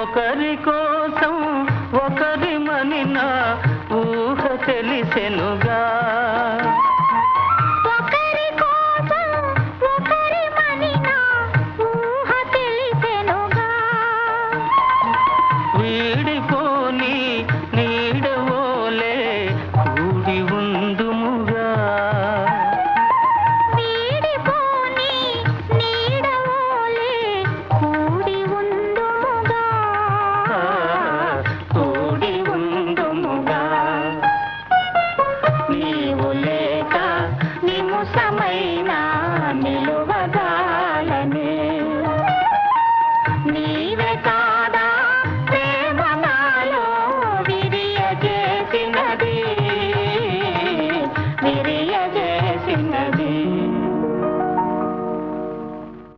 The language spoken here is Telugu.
ఒకరి కోసం ఒకరి మనిన ఊహ తెలిసెనుగా. వీడిపో मेरे